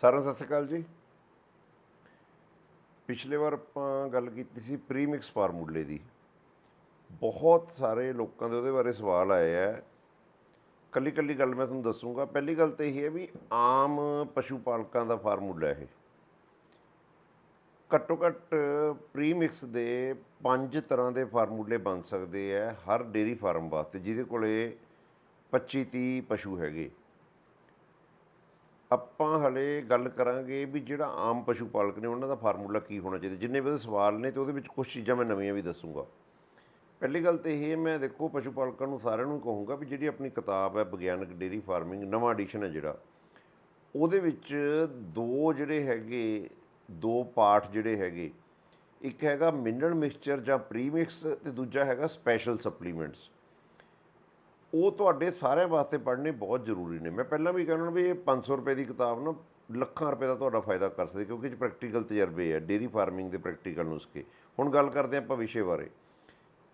ਸਾਰਿਆਂ ਨੂੰ ਸਤਿ ਸ਼੍ਰੀ ਅਕਾਲ ਜੀ। ਪਿਛਲੇ ਵਾਰ ਆਪਾਂ ਗੱਲ ਕੀਤੀ ਸੀ ਪ੍ਰੀਮਿਕਸ ਫਾਰਮੂਲੇ ਦੀ। ਬਹੁਤ ਸਾਰੇ ਲੋਕਾਂ ਦੇ ਉਹਦੇ ਬਾਰੇ ਸਵਾਲ ਆਏ ਆ। ਕੱਲੀ ਕੱਲੀ ਗੱਲ ਮੈਂ ਤੁਹਾਨੂੰ ਦੱਸੂਗਾ। ਪਹਿਲੀ ਗੱਲ ਤਾਂ ਇਹ ਹੈ ਵੀ ਆਮ ਪਸ਼ੂ ਪਾਲਕਾਂ ਦਾ ਫਾਰਮੂਲਾ ਇਹ। ਘੱਟੋ ਘੱਟ ਪ੍ਰੀਮਿਕਸ ਦੇ ਪੰਜ ਤਰ੍ਹਾਂ ਦੇ ਫਾਰਮੂਲੇ ਬਣ ਸਕਦੇ ਆ ਹਰ ਡੇਰੀ ਫਾਰਮ ਵਾਸਤੇ, ਜਿਹਦੇ ਕੋਲੇ 25 30 ਪਸ਼ੂ ਹੈਗੇ। ਆਪਾਂ ਹਲੇ ਗੱਲ ਕਰਾਂਗੇ ਵੀ ਜਿਹੜਾ ਆਮ ਪਸ਼ੂ ਪਾਲਕ ਨੇ, ਉਹਨਾਂ ਦਾ ਫਾਰਮੂਲਾ ਕੀ ਹੋਣਾ ਚਾਹੀਦਾ? ਜਿੰਨੇ ਵੀ ਉਹਦੇ ਸਵਾਲ ਨੇ ਤੇ ਉਹਦੇ ਵਿੱਚ ਕੁਝ ਚੀਜ਼ਾਂ ਮੈਂ ਨਵੀਆਂ ਵੀ ਦੱਸੂਗਾ। ਪਹਿਲੀ ਗੱਲ ਤੇ ਇਹ ਮੈਂ ਦੇਖੋ, ਪਸ਼ੂ ਪਾਲਕਾਂ ਨੂੰ ਸਾਰਿਆਂ ਨੂੰ ਕਹੂੰਗਾ ਵੀ ਜਿਹੜੀ ਆਪਣੀ ਕਿਤਾਬ ਹੈ, ਵਿਗਿਆਨਕ ਡੇਰੀ ਫਾਰਮਿੰਗ, ਨਵਾਂ ਐਡੀਸ਼ਨ ਹੈ ਜਿਹੜਾ, ਉਹਦੇ ਵਿੱਚ ਦੋ ਜਿਹੜੇ ਹੈਗੇ, ਦੋ ਪਾਠ ਜਿਹੜੇ ਹੈਗੇ। ਇੱਕ ਹੈਗਾ ਮਿਨਰਲ ਮਿਕਸਚਰ ਜਾਂ ਪ੍ਰੀਮਿਕਸ ਤੇ ਦੂਜਾ ਹੈਗਾ ਸਪੈਸ਼ਲ ਸਪਲੀਮੈਂਟਸ। ਉਹ ਤੁਹਾਡੇ ਸਾਰਿਆਂ ਵਾਸਤੇ ਪੜ੍ਹਨੇ ਬਹੁਤ ਜ਼ਰੂਰੀ ਨੇ। ਮੈਂ ਪਹਿਲਾਂ ਵੀ ਕਹਿਣਾ ਵੀ ਇਹ 500 ਰੁਪਏ ਦੀ ਕਿਤਾਬ ਨਾ ਲੱਖਾਂ ਰੁਪਏ ਦਾ ਤੁਹਾਡਾ ਫਾਇਦਾ ਕਰ ਸਕਦੀ ਕਿਉਂਕਿ ਇਹ ਪ੍ਰੈਕਟੀਕਲ ਤਜਰਬੇ ਹੈ ਡੇਰੀ ਫਾਰਮਿੰਗ ਦੇ ਪ੍ਰੈਕਟੀਕਲ ਨੁਸਖੇ। ਹੁਣ ਗੱਲ ਕਰਦੇ ਹਾਂ ਆਪਾਂ ਵਿਸ਼ੇ ਬਾਰੇ।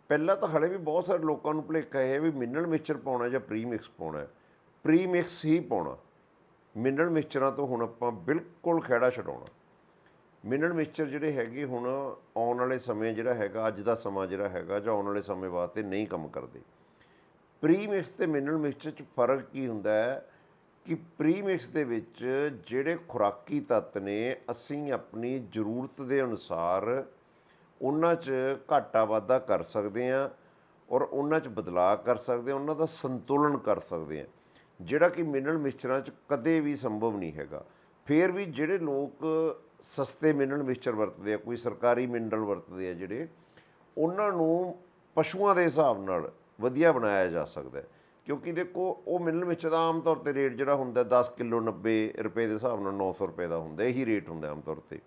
ਪਹਿਲਾਂ ਤਾਂ ਹਲੇ ਵੀ ਬਹੁਤ ਸਾਰੇ ਲੋਕਾਂ ਨੂੰ ਭੁਲੇਖਾ ਇਹ ਹੈ ਵੀ ਮਿਨਰਲ ਮਿਕਸਚਰ ਪਾਉਣਾ ਜਾਂ ਪ੍ਰੀਮਿਕਸ ਪਾਉਣਾ ਹੈ। ਪ੍ਰੀਮਿਕਸ ਹੀ ਪਾਉਣਾ। ਮਿਨਰਲ ਮਿਕਸਚਰਾਂ ਤੋਂ ਹੁਣ ਆਪਾਂ ਬਿਲਕੁਲ ਖਹਿੜਾ ਛਡਾਉਣਾ। ਮਿਨਰਲ ਮਿਕਸਚਰ ਜਿਹੜੇ ਹੈਗੇ ਹੁਣ ਆਉਣ ਵਾਲੇ ਸਮੇਂ ਜਿਹੜਾ ਹੈਗਾ, ਅੱਜ ਦਾ ਸਮਾਂ ਜਿਹੜਾ ਹੈਗਾ ਜਾਂ ਆਉਣ ਵਾਲੇ ਸਮੇਂ ਵਾਸਤੇ ਨਹੀਂ ਕੰਮ ਕਰਦੇ। ਪ੍ਰੀਮਿਕਸ ਤੇ ਮਿਨਰਲ ਮਿਕਸਚਰ ਚ ਫ਼ਰਕ ਕੀ ਹੁੰਦਾ ਹੈ ਕਿ ਪ੍ਰੀਮਿਕਸ ਦੇ ਵਿੱਚ ਜਿਹੜੇ ਖੁਰਾਕੀ ਤੱਤ ਨੇ, ਅਸੀਂ ਆਪਣੀ ਜ਼ਰੂਰਤ ਦੇ ਅਨੁਸਾਰ ਉਹਨਾਂ 'ਚ ਘਾਟਾ ਵਾਧਾ ਕਰ ਸਕਦੇ ਹਾਂ ਔਰ ਉਹਨਾਂ 'ਚ ਬਦਲਾਅ ਕਰ ਸਕਦੇ ਹਾਂ, ਉਹਨਾਂ ਦਾ ਸੰਤੁਲਨ ਕਰ ਸਕਦੇ ਹਾਂ। ਜਿਹੜਾ ਕਿ ਮਿਨਰਲ ਮਿਕਸਚਰਾਂ 'ਚ ਕਦੇ ਵੀ ਸੰਭਵ ਨਹੀਂ ਹੈਗਾ। ਫਿਰ ਵੀ ਜਿਹੜੇ ਲੋਕ ਸਸਤੇ ਮਿਨਰਲ ਮਿਕਸਚਰ ਵਰਤਦੇ ਆ, ਕੋਈ ਸਰਕਾਰੀ ਮਿਨਰਲ ਵਰਤਦੇ ਆ ਜਿਹੜੇ, ਉਹਨਾਂ ਨੂੰ ਪਸ਼ੂਆਂ ਦੇ ਹਿਸਾਬ ਨਾਲ ਵਧੀਆ ਬਣਾਇਆ ਜਾ ਸਕਦਾ ਕਿਉਂਕਿ ਦੇਖੋ, ਉਹ ਮਿਨਰਲ ਮਿਕਸਚਰ ਦਾ ਆਮ ਤੌਰ ਤੇ ਰੇਟ ਜਿਹੜਾ ਹੁੰਦਾ 10 ਕਿਲੋ 90 ਰੁਪਏ ਦੇ ਹਿਸਾਬ ਨਾਲ 900 ਰੁਪਏ ਦਾ ਹੁੰਦਾ ਇਹੀ ਰੇਟ ਹੁੰਦਾ ਆਮ ਤੌਰ ਤੇ।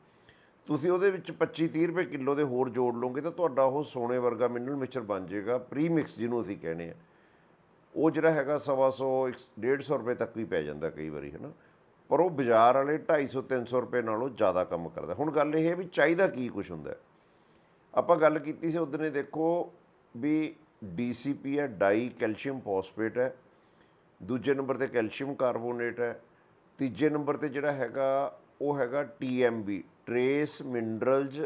ਤੁਸੀਂ ਉਹਦੇ ਵਿੱਚ 25 30 ਰੁਪਏ ਕਿਲੋ ਦੇ ਹੋਰ ਜੋੜ ਲਓਗੇ ਤਾਂ ਤੁਹਾਡਾ ਉਹ ਸੋਨੇ ਵਰਗਾ ਮਿਨਰਲ ਮਿਕਸਚਰ ਬਣ ਜਾਏਗਾ ਪ੍ਰੀਮਿਕਸ ਜਿਹਨੂੰ ਅਸੀਂ ਕਹਿੰਦੇ ਆ ਉਹ ਜਿਹੜਾ ਹੈਗਾ ਸਵਾ ਸੌ 150 ਰੁਪਏ ਤੱਕ ਵੀ ਪੈ ਜਾਂਦਾ ਕਈ ਵਾਰੀ ਹੈ ਨਾ ਪਰ ਉਹ ਬਾਜ਼ਾਰ ਵਾਲੇ 250 300 ਰੁਪਏ ਨਾਲੋਂ ਜ਼ਿਆਦਾ ਕੰਮ ਕਰਦਾ ਹੁਣ ਗੱਲ ਇਹ ਹੈ ਵੀ ਚਾਹੀਦਾ ਕੀ ਕੁਝ ਹੁੰਦਾ ਆਪਾਂ ਗੱਲ ਕੀਤੀ ਸੀ ਉਦੋਂ ਨੇ ਦੇਖੋ ਵੀ ਡੀਸੀਪੀ ਹੈ, ਡਾਈ ਕੈਲਸ਼ੀਅਮ ਫਾਸਫੇਟ ਹੈ, ਦੂਜੇ ਨੰਬਰ ਤੇ ਕੈਲਸ਼ੀਅਮ ਕਾਰਬੋਨੇਟ ਹੈ, ਤੀਜੇ ਨੰਬਰ ਤੇ ਜਿਹੜਾ ਹੈਗਾ, ਉਹ ਹੈਗਾ TMB trace minerals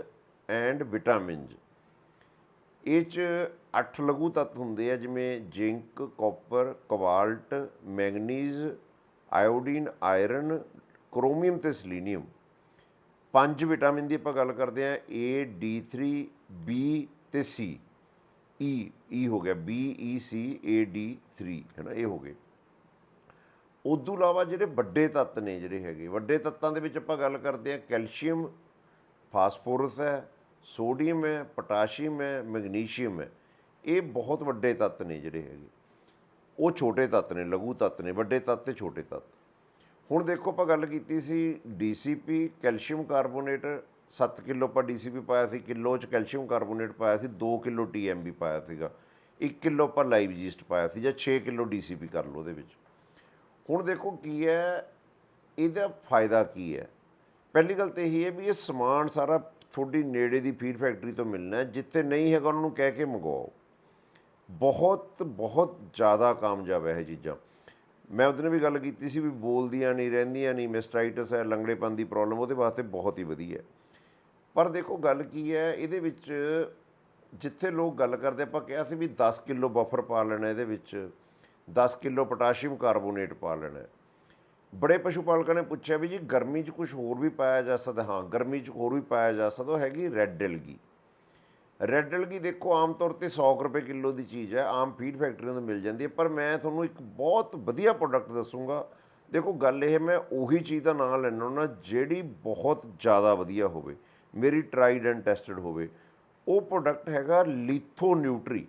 and vitamins ਇਹ ਚ ਅੱਠ ਲਘੂ ਤੱਤ ਹੁੰਦੇ ਆ, ਜਿਵੇਂ zinc, copper cobalt manganese, iodine, iron, chromium ਤੇ ਸਲੀਨੀਅਮ। ਪੰਜ ਵਿਟਾਮਿਨ ਦੀ ਆਪਾਂ ਗੱਲ ਕਰਦੇ ਆ, A D3 B ਤੇ C ਈ E ਹੋ ਗਿਆ B E C A D D3 ਹੈ ਨਾ ਇਹ ਹੋ ਗਏ। ਉਦੋਂ ਇਲਾਵਾ ਜਿਹੜੇ ਵੱਡੇ ਤੱਤ ਨੇ ਜਿਹੜੇ ਹੈਗੇ, ਵੱਡੇ ਤੱਤਾਂ ਦੇ ਵਿੱਚ ਆਪਾਂ ਗੱਲ ਕਰਦੇ ਆ ਕੈਲਸ਼ੀਅਮ, ਫਾਸਫੋਰਸ ਹੈ, ਸੋਡੀਅਮ ਹੈ, ਪੋਟਾਸ਼ੀਅਮ ਹੈ, ਮੈਗਨੀਸ਼ੀਅਮ ਹੈ, ਇਹ ਬਹੁਤ ਵੱਡੇ ਤੱਤ ਨੇ ਜਿਹੜੇ ਹੈਗੇ। ਉਹ ਛੋਟੇ ਤੱਤ ਨੇ, ਲਘੂ ਤੱਤ ਨੇ, ਵੱਡੇ ਤੱਤ ਤੇ ਛੋਟੇ ਤੱਤ। ਹੁਣ ਦੇਖੋ ਆਪਾਂ ਗੱਲ ਕੀਤੀ ਸੀ ਡੀਸੀਪੀ ਕੈਲਸ਼ੀਅਮ ਕਾਰਬੋਨੇਟ 7 ਕਿਲੋ ਪਰ ਡੀਸੀਪੀ ਪਾਇਆ ਸੀ, ਕਿਲੋ ਚ ਕੈਲਸ਼ੀਅਮ ਕਾਰਬੋਨੇਟ ਪਾਇਆ ਸੀ 2 ਕਿਲੋ ਟੀਐਮਬੀ ਪਾਇਆ ਸੀਗਾ। 1 ਕਿਲੋ ਆਪਾਂ ਲਾਈਵ ਜੀਸਟ ਪਾਇਆ ਸੀ ਜਾਂ 6 ਕਿਲੋ ਡੀਸੀਪੀ ਕਰ ਲਓ ਉਹਦੇ ਵਿੱਚ। ਹੁਣ ਦੇਖੋ ਕੀ ਹੈ, ਇਹਦਾ ਫਾਇਦਾ ਕੀ ਹੈ? ਪਹਿਲੀ ਗੱਲ ਤੇ ਇਹ ਹੈ ਵੀ ਇਹ ਸਮਾਨ ਸਾਰਾ ਤੁਹਾਡੀ ਨੇੜੇ ਦੀ ਫੀਡ ਫੈਕਟਰੀ ਤੋਂ ਮਿਲਣਾ ਜਿੱਥੇ ਨਹੀਂ ਹੈਗਾ ਉਹਨਾਂ ਨੂੰ ਕਹਿ ਕੇ ਮੰਗਵਾਓ। ਬਹੁਤ ਬਹੁਤ ਜ਼ਿਆਦਾ ਕਾਮਯਾਬ ਹੈ ਇਹ ਚੀਜ਼ਾਂ। ਮੈਂ ਉਹਦੇ ਨਾਲ ਵੀ ਗੱਲ ਕੀਤੀ ਸੀ ਵੀ ਬੋਲਦੀਆਂ ਨਹੀਂ, ਰਹਿੰਦੀਆਂ ਨਹੀਂ ਮਿਸਟਾਈਟਸ ਹੈ, ਲੰਗੜੇਪਨ ਦੀ ਪ੍ਰੋਬਲਮ, ਉਹਦੇ ਵਾਸਤੇ ਬਹੁਤ ਹੀ ਵਧੀਆ ਪਰ ਦੇਖੋ ਗੱਲ ਕੀ ਹੈ, ਇਹਦੇ ਵਿੱਚ ਜਿੱਥੇ ਲੋਕ ਗੱਲ ਕਰਦੇ, ਆਪਾਂ ਕਿਹਾ ਸੀ ਵੀ 10 ਕਿਲੋ ਬਫਰ ਪਾ ਲੈਣਾ ਇਹਦੇ ਵਿੱਚ 10 ਕਿਲੋ ਪੋਟਾਸ਼ੀਅਮ ਕਾਰਬੋਨੇਟ ਪਾ ਲੈਣਾ। ਬੜੇ ਪਸ਼ੂ ਪਾਲਕਾਂ ਨੇ ਪੁੱਛਿਆ ਵੀ ਜੀ ਗਰਮੀ 'ਚ ਕੁਝ ਹੋਰ ਵੀ ਪਾਇਆ ਜਾ ਸਕਦਾ? ਹਾਂ, ਗਰਮੀ 'ਚ ਹੋਰ ਵੀ ਪਾਇਆ ਜਾ ਸਕਦਾ, ਉਹ ਹੈਗੀ ਰੈੱਡ ਐਲਗੀ ਰੈੱਡ ਐਲਗੀ ਦੇਖੋ ਆਮ ਤੌਰ ਤੇ 100 ਕੁ ਰੁਪਏ ਕਿਲੋ ਦੀ ਚੀਜ਼ ਹੈ, ਆਮ ਫੀਡ ਫੈਕਟਰੀਆਂ ਤੋਂ ਮਿਲ ਜਾਂਦੀ ਹੈ, ਪਰ ਮੈਂ ਤੁਹਾਨੂੰ ਇੱਕ ਬਹੁਤ ਵਧੀਆ ਪ੍ਰੋਡਕਟ ਦੱਸੂਗਾ। ਦੇਖੋ ਗੱਲ ਇਹ ਮੈਂ ਉਹੀ ਚੀਜ਼ ਦਾ ਨਾਮ ਲੈਣਾ ਹੁੰਦਾ ਜਿਹੜੀ ਬਹੁਤ ਜ਼ਿਆਦਾ ਵਧੀਆ ਹੋਵੇ। ਮੇਰੀ ਟਰਾਈਡ ਐਂਡ ਟੈਸਟਡ ਹੋਵੇ। ਉਹ ਪ੍ਰੋਡਕਟ ਹੈਗਾ ਲੀਥੋ ਨਿਊਟਰੀ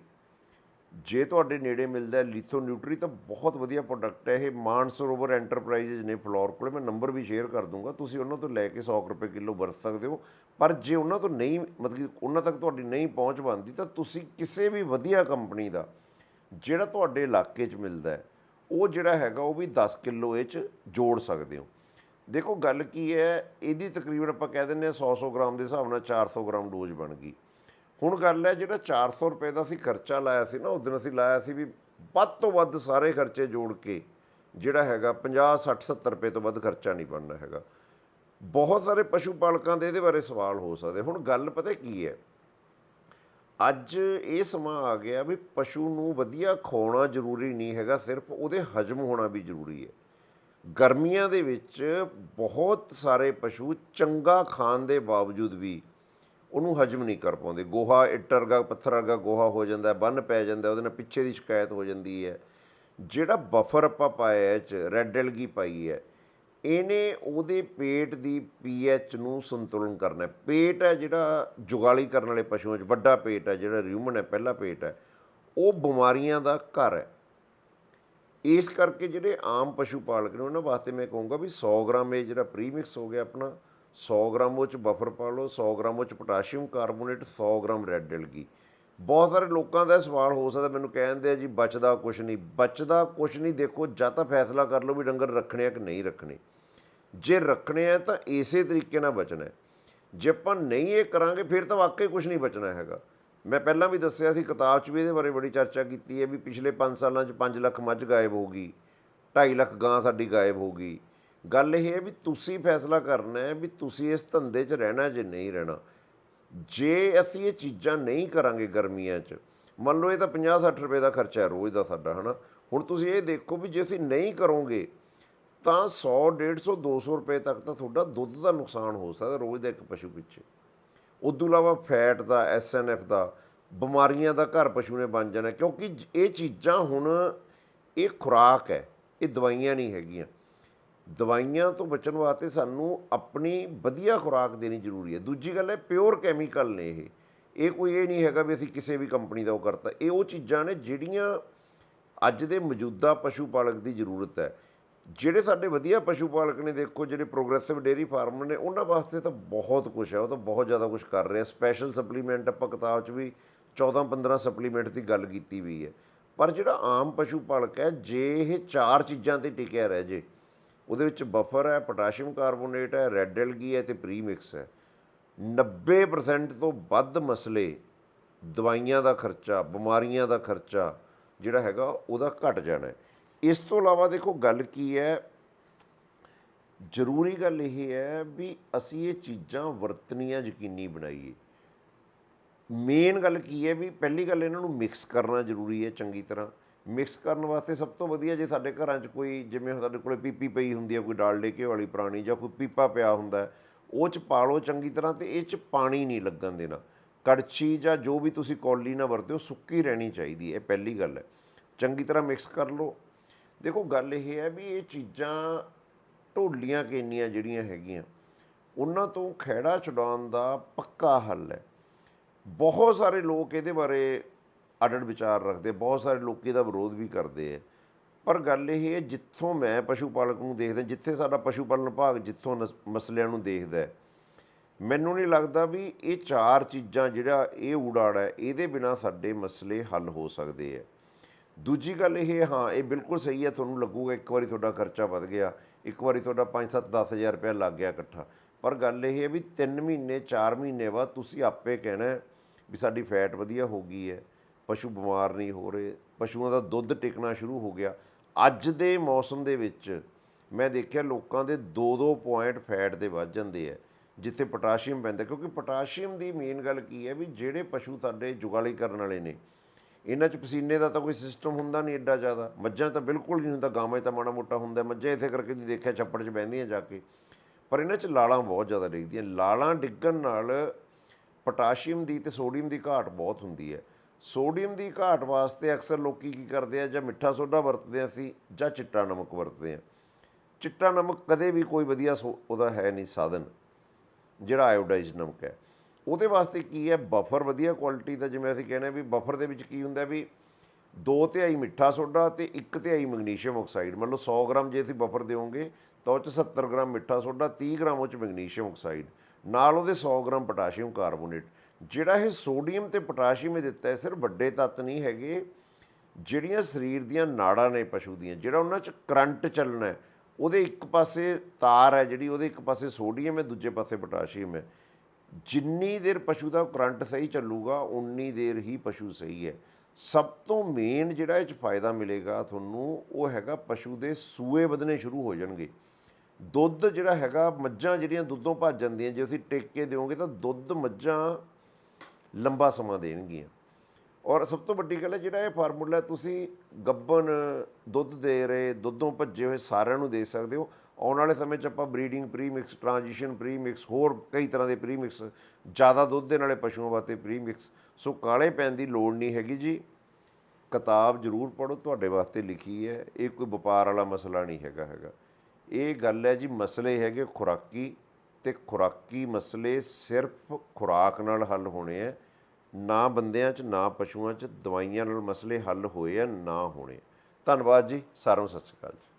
ਜੇ ਤੁਹਾਡੇ ਨੇੜੇ ਮਿਲਦਾ ਲੀਥੋ ਨਿਊਟਰੀ ਤਾਂ ਬਹੁਤ ਵਧੀਆ ਪ੍ਰੋਡਕਟ ਹੈ। ਇਹ ਮਾਨਸਰੋਵਰ ਐਂਟਰਪ੍ਰਾਈਜ਼ਸ ਨੇ ਫਲੋਰ ਕੋਲੇ। ਮੈਂ ਨੰਬਰ ਵੀ ਸ਼ੇਅਰ ਕਰ ਦੂੰਗਾ। ਤੁਸੀਂ ਉਹਨਾਂ ਤੋਂ ਲੈ ਕੇ 100 ਕੁ ਰੁਪਏ ਕਿਲੋ ਵਰਤ ਸਕਦੇ ਹੋ। ਪਰ ਜੇ ਉਹਨਾਂ ਤੋਂ ਨਹੀਂ, ਮਤਲਬ ਕਿ ਉਹਨਾਂ ਤੱਕ ਤੁਹਾਡੀ ਨਹੀਂ ਪਹੁੰਚ ਬਣਦੀ, ਤਾਂ ਤੁਸੀਂ ਕਿਸੇ ਵੀ ਵਧੀਆ ਕੰਪਨੀ ਦਾ, ਜਿਹੜਾ ਤੁਹਾਡੇ ਇਲਾਕੇ 'ਚ ਮਿਲਦਾ ਹੈ, ਉਹ ਜਿਹੜਾ ਹੈਗਾ ਉਹ ਵੀ 10 ਕਿਲੋ ਇਹ 'ਚ ਜੋੜ ਸਕਦੇ ਹੋ। ਦੇਖੋ ਗੱਲ ਕੀ ਹੈ, ਇਹਦੀ ਤਕਰੀਬਨ ਆਪਾਂ ਕਹਿ ਦਿੰਦੇ ਆ 100 100 ਗ੍ਰਾਮ ਦੇ ਹਿਸਾਬ ਨਾਲ 400 ਗ੍ਰਾਮ ਡੋਜ਼ ਬਣ ਗਈ। ਹੁਣ ਗੱਲ ਹੈ ਜਿਹੜਾ 400 ਰੁਪਏ ਦਾ ਅਸੀਂ ਖਰਚਾ ਲਾਇਆ ਸੀ ਨਾ, ਉਸ ਦਿਨ ਅਸੀਂ ਲਾਇਆ ਸੀ ਵੀ ਵੱਧ ਤੋਂ ਵੱਧ ਸਾਰੇ ਖਰਚੇ ਜੋੜ ਕੇ ਜਿਹੜਾ ਹੈਗਾ 50 60 70 ਰੁਪਏ ਤੋਂ ਵੱਧ ਖਰਚਾ ਨਹੀਂ ਬਣਨਾ ਹੈਗਾ। ਬਹੁਤ ਸਾਰੇ ਪਸ਼ੂ ਪਾਲਕਾਂ ਦੇ ਇਹਦੇ ਬਾਰੇ ਸਵਾਲ ਹੋ ਸਕਦੇ। ਹੁਣ ਗੱਲ ਪਤਾ ਕੀ ਹੈ, ਅੱਜ ਇਹ ਸਮਾਂ ਆ ਗਿਆ ਵੀ ਪਸ਼ੂ ਨੂੰ ਵਧੀਆ ਖਵਾਉਣਾ ਜ਼ਰੂਰੀ ਨਹੀਂ ਹੈਗਾ, ਸਿਰਫ ਉਹਦੇ ਹਜਮ ਹੋਣਾ ਵੀ ਜ਼ਰੂਰੀ ਹੈ। ਗਰਮੀਆਂ ਦੇ ਵਿੱਚ ਬਹੁਤ ਸਾਰੇ ਪਸ਼ੂ ਚੰਗਾ ਖਾਣ ਦੇ ਬਾਵਜੂਦ ਵੀ ਉਹਨੂੰ ਹਜਮ ਨਹੀਂ ਕਰ ਪਾਉਂਦੇ। ਗੋਹਾ ਇੱਟ ਵਰਗਾ, ਪੱਥਰ ਵਰਗਾ ਗੋਹਾ ਹੋ ਜਾਂਦਾ, ਬੰਨ ਪੈ ਜਾਂਦਾ, ਉਹਦੇ ਨਾਲ ਪਿੱਛੇ ਦੀ ਸ਼ਿਕਾਇਤ ਹੋ ਜਾਂਦੀ ਹੈ। ਜਿਹੜਾ ਬਫਰ ਆਪਾਂ ਪਾਇਆ ਚ ਰੈੱਡ ਐਲਗੀ ਪਾਈ ਹੈ, ਇਹਨੇ ਉਹਦੇ ਪੇਟ ਦੀ ਪੀਐਚ ਨੂੰ ਸੰਤੁਲਨ ਕਰਨਾ ਹੈ। ਪੇਟ ਹੈ ਜਿਹੜਾ ਜੁਗਾਲੀ ਕਰਨ ਵਾਲੇ ਪਸ਼ੂਆਂ 'ਚ, ਵੱਡਾ ਪੇਟ ਹੈ, ਜਿਹੜਾ ਰਿਊਮਨ ਹੈ, ਪਹਿਲਾ ਪੇਟ ਹੈ, ਉਹ ਬਿਮਾਰੀਆਂ ਦਾ ਘਰ ਹੈ। ਇਸ ਕਰਕੇ ਜਿਹੜੇ ਆਮ ਪਸ਼ੂ ਪਾਲਕ ਨੇ ਉਹਨਾਂ ਵਾਸਤੇ ਮੈਂ ਕਹੂੰਗਾ ਵੀ 100 ਗ੍ਰਾਮ ਇਹ ਜਿਹੜਾ ਪ੍ਰੀਮਿਕਸ ਹੋ ਗਿਆ ਆਪਣਾ 100 ਗ੍ਰਾਮ ਉਹ ਚ ਬਫਰ ਪਾ ਲਓ 100 ਗ੍ਰਾਮ ਉਹ ਚ potassium carbonate 100 gram red algae ਬਹੁਤ ਸਾਰੇ ਲੋਕਾਂ ਦਾ ਇਹ ਸਵਾਲ ਹੋ ਸਕਦਾ, ਮੈਨੂੰ ਕਹਿੰਦੇ ਆ ਜੀ ਬਚਦਾ ਕੁਝ ਨਹੀਂ। ਬਚਦਾ ਕੁਝ ਨਹੀਂ, ਦੇਖੋ ਜਾਂ ਤਾਂ ਫੈਸਲਾ ਕਰ ਲਓ ਵੀ ਡੰਗਰ ਰੱਖਣੇ ਆ ਕਿ ਨਹੀਂ ਰੱਖਣੇ। ਜੇ ਰੱਖਣੇ ਆ ਤਾਂ ਇਸੇ ਤਰੀਕੇ ਨਾਲ ਬਚਣਾ ਜੇ ਆਪਾਂ ਨਹੀਂ ਇਹ ਕਰਾਂਗੇ, ਫਿਰ ਤਾਂ ਵਾਕਈ ਕੁਝ ਨਹੀਂ ਬਚਣਾ ਹੈਗਾ। ਮੈਂ ਪਹਿਲਾਂ ਵੀ ਦੱਸਿਆ ਸੀ, ਕਿਤਾਬ 'ਚ ਵੀ ਇਹਦੇ ਬਾਰੇ ਬੜੀ ਚਰਚਾ ਕੀਤੀ ਹੈ ਵੀ ਪਿਛਲੇ 5 ਸਾਲਾਂ 'ਚ 5 ਲੱਖ ਮੱਝ ਗਾਇਬ ਹੋ ਗਈ 2.5 ਲੱਖ ਗਾਂ ਸਾਡੀ ਗਾਇਬ ਹੋ ਗਈ। ਗੱਲ ਇਹ ਹੈ ਵੀ ਤੁਸੀਂ ਫੈਸਲਾ ਕਰਨਾ ਹੈ ਵੀ ਤੁਸੀਂ ਇਸ ਧੰਦੇ 'ਚ ਰਹਿਣਾ ਜੇ ਨਹੀਂ ਰਹਿਣਾ। ਜੇ ਅਸੀਂ ਇਹ ਚੀਜ਼ਾਂ ਨਹੀਂ ਕਰਾਂਗੇ ਗਰਮੀਆਂ 'ਚ, ਮੰਨ ਲਓ ਇਹ ਤਾਂ 50-60 ਰੁਪਏ ਦਾ ਖਰਚਾ ਹੈ ਰੋਜ਼ ਦਾ ਸਾਡਾ, ਹਨਾ? ਹੁਣ ਤੁਸੀਂ ਇਹ ਦੇਖੋ ਵੀ ਜੇ ਅਸੀਂ ਨਹੀਂ ਕਰੋਗੇ, ਤਾਂ 100 150 200 ਰੁਪਏ ਤੱਕ ਤਾਂ ਤੁਹਾਡਾ ਦੁੱਧ ਦਾ ਨੁਕਸਾਨ ਹੋ ਸਕਦਾ ਰੋਜ਼ ਦਾ ਇੱਕ ਪਸ਼ੂ ਪਿੱਛੇ। ਉਦੋਂ ਇਲਾਵਾ ਫੈਟ ਦਾ ਐਸਐਨਐਫ ਦਾ, ਬਿਮਾਰੀਆਂ ਦਾ ਘਰ ਪਸ਼ੂ ਨੇ ਬਣ ਜਾਣਾ, ਕਿਉਂਕਿ ਇਹ ਚੀਜ਼ਾਂ ਹੁਣ ਇਹ ਖੁਰਾਕ ਹੈ, ਇਹ ਦਵਾਈਆਂ ਨਹੀਂ ਹੈਗੀਆਂ। ਦਵਾਈਆਂ ਤੋਂ ਬਚਣ ਵਾਸਤੇ ਸਾਨੂੰ ਆਪਣੀ ਵਧੀਆ ਖੁਰਾਕ ਦੇਣੀ ਜ਼ਰੂਰੀ ਹੈ। ਦੂਜੀ ਗੱਲ ਹੈ ਪਿਓਰ ਕੈਮੀਕਲ ਨੇ ਇਹ। ਇਹ ਕੋਈ ਇਹ ਨਹੀਂ ਹੈਗਾ ਵੀ ਅਸੀਂ ਕਿਸੇ ਵੀ ਕੰਪਨੀ ਦਾ ਉਹ ਕਰਤਾ। ਇਹ ਉਹ ਚੀਜ਼ਾਂ ਨੇ ਜਿਹੜੀਆਂ ਅੱਜ ਦੇ ਮੌਜੂਦਾ ਪਸ਼ੂ ਪਾਲਕ ਦੀ ਜ਼ਰੂਰਤ ਹੈ। ਜਿਹੜੇ ਸਾਡੇ ਵਧੀਆ ਪਸ਼ੂ ਪਾਲਕ ਨੇ, ਦੇਖੋ ਜਿਹੜੇ ਪ੍ਰੋਗਰੈਸਿਵ ਡੇਅਰੀ ਫਾਰਮਰ ਨੇ, ਉਹਨਾਂ ਵਾਸਤੇ ਤਾਂ ਬਹੁਤ ਕੁਝ ਹੈ, ਉਹ ਤਾਂ ਬਹੁਤ ਜ਼ਿਆਦਾ ਕੁਝ ਕਰ ਰਹੇ ਆ। ਸਪੈਸ਼ਲ ਸਪਲੀਮੈਂਟ ਆਪਾਂ ਕਿਤਾਬ 'ਚ ਵੀ 14 15 ਸਪਲੀਮੈਂਟ ਦੀ ਗੱਲ ਕੀਤੀ ਵੀ ਹੈ। ਪਰ ਜਿਹੜਾ ਆਮ ਪਸ਼ੂ ਪਾਲਕ ਹੈ, ਜੇ ਇਹ ਚਾਰ ਚੀਜ਼ਾਂ ਤੇ ਟਿਕਿਆ ਰਹਿ ਜੇ, ਉਹਦੇ ਵਿੱਚ ਬਫਰ ਹੈ, ਪੋਟਾਸ਼ੀਅਮ ਕਾਰਬੋਨੇਟ ਹੈ, ਰੈੱਡ ਐਲਗੀ ਹੈ ਤੇ ਪ੍ਰੀਮਿਕਸ ਹੈ। 90% ਤੋਂ ਵੱਧ ਮਸਲੇ ਦਵਾਈਆਂ ਦਾ ਖਰਚਾ, ਬਿਮਾਰੀਆਂ ਦਾ ਖਰਚਾ ਜਿਹੜਾ ਹੈਗਾ, ਉਹਦਾ ਘਟ ਜਾਣਾ ਹੈ। ਇਸ ਤੋਂ ਇਲਾਵਾ ਦੇਖੋ ਗੱਲ ਕੀ ਹੈ, ਜ਼ਰੂਰੀ ਗੱਲ ਇਹ ਹੈ ਵੀ ਅਸੀਂ ਇਹ ਚੀਜ਼ਾਂ ਵਰਤਣੀਆਂ ਯਕੀਨੀ ਬਣਾਈਏ। ਮੇਨ ਗੱਲ ਕੀ ਹੈ ਵੀ ਪਹਿਲੀ ਗੱਲ ਇਹਨਾਂ ਨੂੰ ਮਿਕਸ ਕਰਨਾ ਜ਼ਰੂਰੀ ਹੈ ਚੰਗੀ ਤਰ੍ਹਾਂ। ਮਿਕਸ ਕਰਨ ਵਾਸਤੇ ਸਭ ਤੋਂ ਵਧੀਆ ਜੇ ਸਾਡੇ ਘਰਾਂ 'ਚ ਕੋਈ ਜਿਵੇਂ ਸਾਡੇ ਕੋਲੇ ਪੀਪੀ ਪਈ ਹੁੰਦੀ ਹੈ ਕੋਈ ਡਾਲਡੇ ਘਿਓ ਵਾਲੀ ਪੁਰਾਣੀ ਜਾਂ ਕੋਈ ਪੀਪਾ ਪਿਆ ਹੁੰਦਾ ਉਹ 'ਚ ਪਾ ਲਓ ਚੰਗੀ ਤਰ੍ਹਾਂ ਤੇ ਇਹ 'ਚ ਪਾਣੀ ਨਹੀਂ ਲੱਗਣ ਦੇਣਾ। ਕੜਛੀ ਜਾਂ ਜੋ ਵੀ ਤੁਸੀਂ ਕੌਲੀ ਨਾਲ ਵਰਤਿਓ ਸੁੱਕੀ ਰਹਿਣੀ ਚਾਹੀਦੀ ਹੈ, ਇਹ ਪਹਿਲੀ ਗੱਲ ਹੈ। ਚੰਗੀ ਤਰ੍ਹਾਂ ਮਿਕਸ ਕਰ ਲਓ। ਦੇਖੋ ਗੱਲ ਇਹ ਹੈ ਵੀ ਇਹ ਚੀਜ਼ਾਂ ਢੋਲੀਆਂ ਕੇਨੀਆਂ ਜਿਹੜੀਆਂ ਹੈਗੀਆਂ, ਉਹਨਾਂ ਤੋਂ ਖਹਿੜਾ ਛੁਡਾਉਣ ਦਾ ਪੱਕਾ ਹੱਲ ਹੈ। ਬਹੁਤ ਸਾਰੇ ਲੋਕ ਇਹਦੇ ਬਾਰੇ ਅਡੜ ਵਿਚਾਰ ਰੱਖਦੇ, ਬਹੁਤ ਸਾਰੇ ਲੋਕ ਇਹਦਾ ਵਿਰੋਧ ਵੀ ਕਰਦੇ ਆ। ਪਰ ਗੱਲ ਇਹ ਹੈ, ਜਿੱਥੋਂ ਮੈਂ ਪਸ਼ੂ ਪਾਲਕ ਨੂੰ ਦੇਖਦਾ, ਜਿੱਥੇ ਸਾਡਾ ਪਸ਼ੂ ਪਾਲਣ ਵਿਭਾਗ ਜਿੱਥੋਂ ਨਸ- ਮਸਲਿਆਂ ਨੂੰ ਦੇਖਦਾ, ਮੈਨੂੰ ਨਹੀਂ ਲੱਗਦਾ ਵੀ ਇਹ ਚਾਰ ਚੀਜ਼ਾਂ ਜਿਹੜਾ ਇਹ ਉਡਾੜ ਹੈ, ਇਹਦੇ ਬਿਨਾ ਸਾਡੇ ਮਸਲੇ ਹੱਲ ਹੋ ਸਕਦੇ ਆ। ਦੂਜੀ ਗੱਲ ਇਹ ਹਾਂ ਇਹ ਬਿਲਕੁਲ ਸਹੀ ਹੈ, ਤੁਹਾਨੂੰ ਲੱਗੂਗਾ ਇੱਕ ਵਾਰੀ ਤੁਹਾਡਾ ਖਰਚਾ ਵੱਧ ਗਿਆ, ਇੱਕ ਵਾਰੀ ਤੁਹਾਡਾ 5-7 10000 ਰੁਪਏ ਲੱਗ ਗਿਆ ਇਕੱਠਾ। ਪਰ ਗੱਲ ਇਹ ਹੈ ਵੀ 3 ਮਹੀਨੇ 4 ਮਹੀਨੇ ਬਾਅਦ ਤੁਸੀਂ ਆਪੇ ਕਹਿਣਾ ਵੀ ਸਾਡੀ ਫੈਟ ਵਧੀਆ ਹੋ ਗਈ ਹੈ, ਪਸ਼ੂ ਬਿਮਾਰ ਨਹੀਂ ਹੋ ਰਹੇ, ਪਸ਼ੂਆਂ ਦਾ ਦੁੱਧ ਟਿਕਣਾ ਸ਼ੁਰੂ ਹੋ ਗਿਆ। ਅੱਜ ਦੇ ਮੌਸਮ ਦੇ ਵਿੱਚ ਮੈਂ ਦੇਖਿਆ ਲੋਕਾਂ ਦੇ 2-2 ਪੁਆਇੰਟ ਫੈਟ ਦੇ ਵੱਧ ਜਾਂਦੇ ਆ ਜਿੱਥੇ ਪੋਟਾਸ਼ੀਅਮ ਪੈਂਦਾ ਕਿਉਂਕਿ ਪੋਟਾਸ਼ੀਅਮ ਦੀ ਮੇਨ ਗੱਲ ਕੀ ਹੈ ਵੀ ਜਿਹੜੇ ਪਸ਼ੂ ਸਾਡੇ ਜੁਗਾਲੀ ਕਰਨ ਵਾਲੇ ਨੇ ਇਹਨਾਂ 'ਚ ਪਸੀਨੇ ਦਾ ਤਾਂ ਕੋਈ ਸਿਸਟਮ ਹੁੰਦਾ ਨਹੀਂ ਐਡਾ ਜ਼ਿਆਦਾ। ਮੱਝਾਂ ਤਾਂ ਬਿਲਕੁਲ ਨਹੀਂ ਹੁੰਦਾ, ਗਾਵਾਂ 'ਚ ਤਾਂ ਮਾੜਾ ਮੋਟਾ ਹੁੰਦਾ। ਮੱਝਾਂ ਇਸੇ ਕਰਕੇ ਜੀ ਦੇਖਿਆ ਛੱਪੜ 'ਚ ਬਹਿੰਦੀਆਂ ਜਾ ਕੇ। ਪਰ ਇਹਨਾਂ 'ਚ ਲਾਲਾਂ ਬਹੁਤ ਜ਼ਿਆਦਾ ਡਿੱਗਦੀਆਂ। ਲਾਲਾਂ ਡਿੱਗਣ ਨਾਲ ਪੋਟਾਸ਼ੀਅਮ ਦੀ ਤੇ ਸੋਡੀਅਮ ਦੀ ਘਾਟ ਬਹੁਤ ਹੁੰਦੀ ਹੈ। ਸੋਡੀਅਮ ਦੀ ਘਾਟ ਵਾਸਤੇ ਅਕਸਰ ਲੋਕੀ ਕੀ ਕਰਦੇ ਆ, ਜਾਂ ਮਿੱਠਾ ਸੋਡਾ ਵਰਤਦੇ ਆ ਅਸੀਂ, ਜਾਂ ਚਿੱਟਾ ਨਮਕ ਵਰਤਦੇ ਆ। ਚਿੱਟਾ ਨਮਕ ਕਦੇ ਵੀ ਕੋਈ ਵਧੀਆ ਸੋ- ਉਹਦਾ ਹੈ ਨਹੀਂ ਸਾਧਨ, ਜਿਹੜਾ ਆਇਓਡਾਈਜ਼ਡ ਨਮਕ ਹੈ। ਉਹਦੇ ਵਾਸਤੇ ਕੀ ਹੈ? ਬਫਰ ਵਧੀਆ ਕੁਆਲਿਟੀ ਦਾ, ਜਿਵੇਂ ਅਸੀਂ ਕਹਿੰਦੇ ਵੀ ਬਫਰ ਦੇ ਵਿੱਚ ਕੀ ਹੁੰਦਾ ਵੀ 2 ਤਿਹਾਈ ਮਿੱਠਾ ਸੋਡਾ ਤੇ 1 ਤਿਹਾਈ ਮੈਗਨੀਸ਼ੀਅਮ ਆਕਸਾਈਡ। ਮੰਨ ਲਓ 100 ਗ੍ਰਾਮ ਜੇ ਅਸੀਂ ਬਫਰ ਦਿਓਗੇ, ਤਾਂ ਉਹ ਚ 70 ਗ੍ਰਾਮ ਮਿੱਠਾ ਸੋਡਾ 30 ਗ੍ਰਾਮ ਉਹ ਚ ਮੈਗਨੀਸ਼ੀਅਮ ਆਕਸਾਈਡ। ਨਾਲ ਉਹਦੇ 100 ਗ੍ਰਾਮ ਪੋਟਾਸ਼ੀਅਮ ਕਾਰਬੋਨੇਟ। ਜਿਹੜਾ ਇਹ ਸੋਡੀਅਮ ਤੇ ਪੋਟਾਸ਼ੀਅਮ ਇਹ ਦਿੱਤਾ ਹੈ, ਸਿਰਫ ਵੱਡੇ ਤੱਤ ਨਹੀਂ ਹੈਗੇ, ਜਿਹੜੀਆਂ ਸਰੀਰ ਦੀਆਂ ਨਾੜਾਂ ਨੇ ਪਸ਼ੂ ਦੀਆਂ, ਜਿਹੜਾ ਉਹਨਾਂ 'ਚ ਕਰੰਟ ਚੱਲਣਾ ਉਹਦੇ ਇੱਕ ਪਾਸੇ ਤਾਰ ਹੈ ਜਿਹੜੀ, ਉਹਦੇ ਇੱਕ ਪਾਸੇ ਸੋਡੀਅਮ ਹੈ, ਦੂਜੇ ਪਾਸੇ ਪੋਟਾਸ਼ੀਅਮ ਹੈ। ਜਿੰਨੀ ਦੇਰ ਪਸ਼ੂ ਦਾ ਕਰੰਟ ਸਹੀ ਚੱਲੂਗਾ, ਉਨੀ ਦੇਰ ਹੀ ਪਸ਼ੂ ਸਹੀ ਹੈ। ਸਭ ਤੋਂ ਮੇਨ ਜਿਹੜਾ ਇਹ 'ਚ ਫਾਇਦਾ ਮਿਲੇਗਾ ਤੁਹਾਨੂੰ, ਉਹ ਹੈਗਾ ਪਸ਼ੂ ਦੇ ਸੂਏ ਵਧਣੇ ਸ਼ੁਰੂ ਹੋ ਜਾਣਗੇ। ਦੁੱਧ ਜਿਹੜਾ ਹੈਗਾ, ਮੱਝਾਂ ਜਿਹੜੀਆਂ ਦੁੱਧੋਂ ਭੱਜ ਜਾਂਦੀਆਂ, ਜੇ ਅਸੀਂ ਟੇਕੇ ਦਿਓਗੇ ਤਾਂ ਦੁੱਧ ਮੱਝਾਂ ਲੰਬਾ ਸਮਾਂ ਦੇਣਗੀਆਂ। ਔਰ ਸਭ ਤੋਂ ਵੱਡੀ ਗੱਲ ਹੈ, ਜਿਹੜਾ ਇਹ ਫਾਰਮੂਲਾ ਤੁਸੀਂ ਗੱਬਨ ਦੁੱਧ ਦੇ ਰਹੇ, ਦੁੱਧੋਂ ਭੱਜੇ ਹੋਏ ਸਾਰਿਆਂ ਨੂੰ ਦੇ ਸਕਦੇ ਹੋ ਆਉਣ ਵਾਲੇ ਸਮੇਂ 'ਚ ਆਪਾਂ ਬਰੀਡਿੰਗ ਪ੍ਰੀਮਿਕਸ ਟ੍ਰਾਂਜੀਸ਼ਨ ਪ੍ਰੀ ਹੋਰ ਕਈ ਤਰ੍ਹਾਂ ਦੇ ਪ੍ਰੀਮਿਕਸ ਜ਼ਿਆਦਾ ਦੁੱਧ ਦੇਣ ਵਾਲੇ ਪਸ਼ੂਆਂ ਵਾਸਤੇ ਪ੍ਰੀਮਿਕਸ ਸੋ ਕਾਲੇ ਪੈਣ ਦੀ ਲੋੜ ਨਹੀਂ ਹੈਗੀ ਜੀ। ਕਿਤਾਬ ਜ਼ਰੂਰ ਪੜੋ ਤੁਹਾਡੇ ਵਾਸਤੇ ਲਿਖੀ ਹੈ। ਇਹ ਕੋਈ ਵਪਾਰ ਵਾਲਾ ਮਸਲਾ ਨਹੀਂ ਹੈਗਾ ਹੈਗਾ। ਇਹ ਗੱਲ ਹੈ ਜੀ, ਮਸਲੇ ਹੈਗੇ ਖੁਰਾਕੀ ਤੇ ਖੁਰਾਕੀ ਮਸਲੇ ਸਿਰਫ ਖੁਰਾਕ ਨਾਲ ਹੱਲ ਹੋਣੇ ਆ। ਨਾ ਬੰਦਿਆਂ 'ਚ, ਨਾ ਪਸ਼ੂਆਂ 'ਚ, ਦਵਾਈਆਂ ਨਾਲ ਮਸਲੇ ਹੱਲ ਹੋਏ ਆ, ਨਾ ਹੋਣੇ ਧੰਨਵਾਦ ਜੀ, ਸਾਰਿਆਂ ਨੂੰ ਸਤਿ ਸ਼੍ਰੀ ਅਕਾਲ ਜੀ।